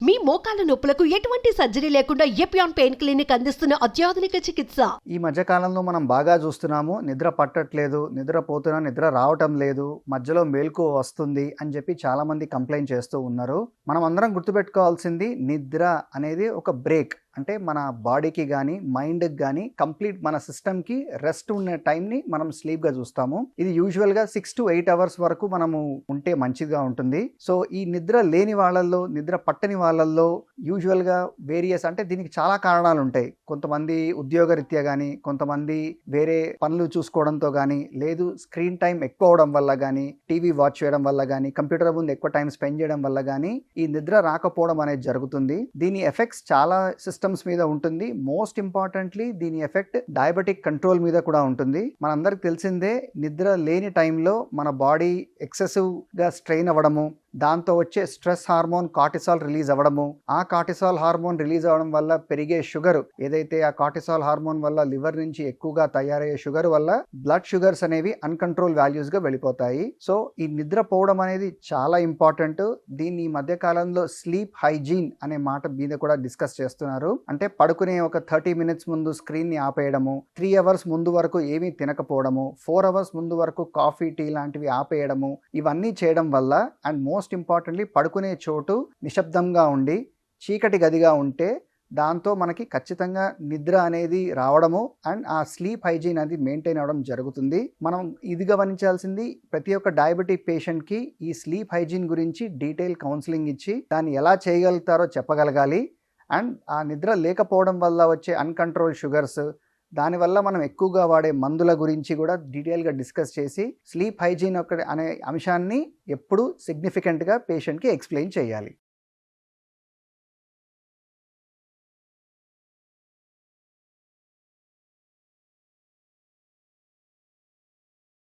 మీ మోకాల నొప్పులకు ఎటువంటి సర్జరీ లేకుండా ఎపియాన్ పెయిన్ క్లినిక్ అందిస్తున్న అత్యాధునిక చికిత్స? ఈ మధ్య కాలంలో మనం బాగా చూస్తున్నాము నిద్ర పట్టట్లేదు నిద్ర పోతున్నా నిద్ర రావటం లేదు మధ్యలో మేల్కు వస్తుంది అని చెప్పి చాలా మంది కంప్లైంట్ చేస్తూ ఉన్నారు. మనం అందరం గుర్తుపెట్టుకోవాల్సింది నిద్ర అనేది ఒక బ్రేక్. అంటే మన బాడీకి కానీ మైండ్కి కానీ కంప్లీట్ మన సిస్టమ్కి రెస్ట్ ఉన్న టైంని మనం స్లీప్గా చూస్తాము. ఇది యూజువల్గా సిక్స్ టు ఎయిట్ అవర్స్ వరకు మనము ఉంటే మంచిగా ఉంటుంది. సో ఈ నిద్ర లేని వాళ్ళల్లో నిద్ర పట్టని వాళ్ళల్లో యూజువల్గా వేరియస్ అంటే దీనికి చాలా కారణాలు ఉంటాయి. కొంతమంది ఉద్యోగరీత్యా కానీ కొంతమంది వేరే పనులు చూసుకోవడంతో కానీ లేదు స్క్రీన్ టైం ఎక్కువ అవడం వల్ల కానీ టీవీ వాచ్ చేయడం వల్ల కానీ కంప్యూటర్ ముందు ఎక్కువ టైం స్పెండ్ చేయడం వల్ల కానీ ఈ నిద్ర రాకపోవడం అనేది జరుగుతుంది. దీని ఎఫెక్ట్స్ చాలా సిస్టమ్స్ మీద ఉంటుంది. మోస్ట్ ఇంపార్టెంట్లీ దీని ఎఫెక్ట్ డయాబెటిక్ కంట్రోల్ మీద కూడా ఉంటుంది. మనందరికి తెలిసిందే నిద్ర లేని టైంలో మన బాడీ ఎక్సెసివ్గా స్ట్రెయిన్ అవ్వడము దాంతో వచ్చే స్ట్రెస్ హార్మోన్ కార్టిసాల్ రిలీజ్ అవ్వడము. ఆ కార్టిసాల్ హార్మోన్ రిలీజ్ అవ్వడం వల్ల పెరిగే షుగర్. ఏదైతే ఆ కార్టిసాల్ హార్మోన్ వల్ల లివర్ నుంచి ఎక్కువగా తయారయ్యే షుగర్ వల్ల బ్లడ్ షుగర్స్ అనేవి అన్కంట్రోల్ వాల్యూస్గా వెళ్ళిపోతాయి. సో ఈ నిద్రపోవడం అనేది చాలా ఇంపార్టెంట్. దీన్ని ఈ మధ్య కాలంలో స్లీప్ హైజీన్ అనే మాట మీద కూడా డిస్కస్ చేస్తున్నారు. అంటే పడుకునే ఒక థర్టీ మినిట్స్ ముందు స్క్రీన్ని ఆపేయడము త్రీ అవర్స్ ముందు వరకు ఏమీ తినకపోవడము ఫోర్ అవర్స్ ముందు వరకు కాఫీ టీ లాంటివి ఆపేయడము ఇవన్నీ చేయడం వల్ల అండ్ మోస్ట్ ఇంపార్టెంట్లీ పడుకునే చోటు నిశ్శబ్దంగా ఉండి చీకటి గదిగా ఉంటే దాంతో మనకి ఖచ్చితంగా నిద్ర అనేది రావడము అండ్ ఆ స్లీప్ హైజీన్ అనేది మెయింటైన్ అవ్వడం జరుగుతుంది. మనం ఇది గమనించాల్సింది ప్రతి ఒక్క డయాబెటిక్ పేషెంట్కి ఈ స్లీప్ హైజీన్ గురించి డీటెయిల్ కౌన్సిలింగ్ ఇచ్చి దాన్ని ఎలా చేయగలుగుతారో చెప్పగలగాలి. అండ్ ఆ నిద్ర లేకపోవడం వల్ల వచ్చే అన్కంట్రోల్ షుగర్స్ దానివల్ల మనం ఎక్కువగా వాడే మందుల గురించి కూడా డీటెయిల్గా డిస్కస్ చేసి స్లీప్ హైజీన్ ఒక అనే అంశాన్ని ఎప్పుడు సిగ్నిఫికెంట్గా పేషెంట్కి ఎక్స్ప్లెయిన్ చేయాలి.